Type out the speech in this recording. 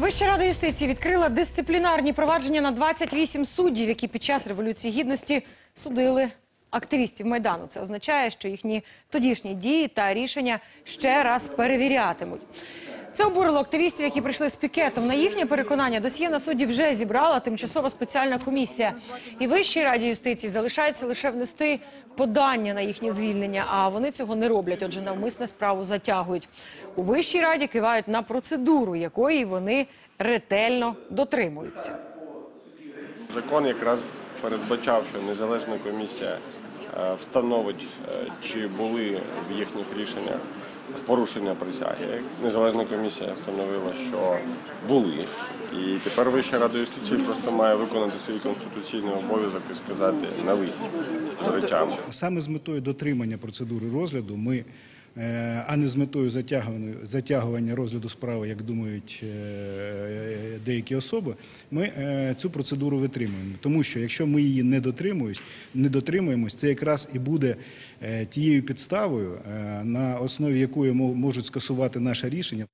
Вища рада юстиції відкрила дисциплінарні провадження на 28 суддів, які під час революції гідності судили активістів майдану. Це означає, що їхні тодішні дії та рішення ще раз перевірятимуть. Це обурило активістів, які прийшли з пікетом. На їхнє переконання досьє на суді вже зібрала тимчасова спеціальна комісія. І Вищій раді юстиції залишається лише внести подання на їхнє звільнення. А вони цього не роблять. Отже, навмисне справу затягують. У Вищій раді кивають на процедуру, якої вони ретельно дотримуються. Закон якраз передбачав, що незалежна комісія е, встановить, е, чи були в їхніх рішеннях порушення присяги. Незалежна комісія встановила, що були. І тепер Вища рада юстиції просто має виконати свій конституційний обов'язок і сказати на вихід з речами. Саме з метою дотримання процедури розгляду ми, а не з метою затягування, розгляду справи, як думають е, деякі особи, ми е, цю процедуру витримуємо. Тому що якщо ми її не дотримуємось, не дотримуємось, це якраз і буде е, тією підставою, е, на основі якої мо- можуть скасувати наше рішення.